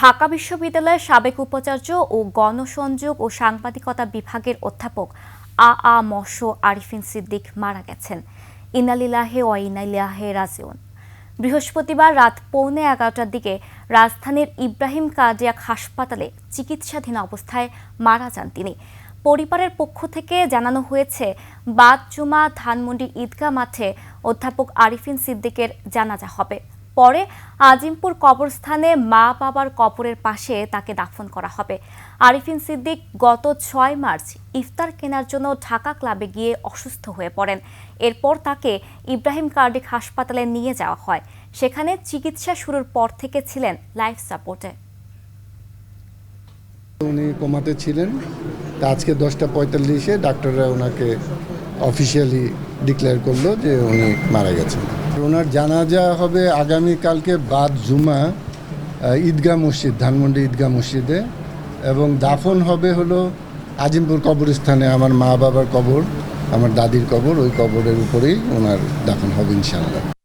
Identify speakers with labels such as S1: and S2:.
S1: ঢাকা বিশ্ববিদ্যালয়ের সাবেক উপাচার্য ও গণসংযোগ ও সাংবাদিকতা বিভাগের অধ্যাপক আ আ মশ আরিফিন সিদ্দিক মারা গেছেন। ইনালিলাহে ও ইনালিলাহে রাজিউন। বৃহস্পতিবার রাত পৌনে এগারোটার দিকে রাজধানীর ইব্রাহিম কার্ডিয়াক হাসপাতালে চিকিৎসাধীন অবস্থায় মারা যান তিনি। পরিবারের পক্ষ থেকে জানানো হয়েছে, বাদ জুমা ধানমন্ডি ঈদগাহ মাঠে অধ্যাপক আরিফিন সিদ্দিকের জানাজা হবে। পরে আজিমপুর কবরস্থানে মা বাবার কবরের পাশে তাকে দাফন করা হবে। আরিফিন সিদ্দিক গত ছয় মার্চ ইফতার কেনার জন্য ঢাকা ক্লাবে গিয়ে অসুস্থ হয়ে পড়েন। এরপর তাকে ইব্রাহিম কার্ডিক হাসপাতালে নিয়ে যাওয়া হয়। সেখানে চিকিৎসা শুরুর পর থেকে ছিলেন লাইফ সাপোর্টে।
S2: উনি কোমাতে ছিলেন। তা আজকে দশটা পঁয়তাল্লিশে ডাক্তাররা ওনাকে অফিসিয়ালি ডিক্লেয়ার করল যে উনি মারা গেছেন। ওনার জানাজা হবে আগামীকালকে বাদ জুমা ঈদগাহ মসজিদ, ধানমন্ডি ঈদগাহ মসজিদে। এবং দাফন হবে হলো আজিমপুর কবরস্থানে আমার মা বাবার কবর, আমার দাদির কবর, ওই কবরের উপরেই ওনার দাফন হবে ইনশাল্লাহ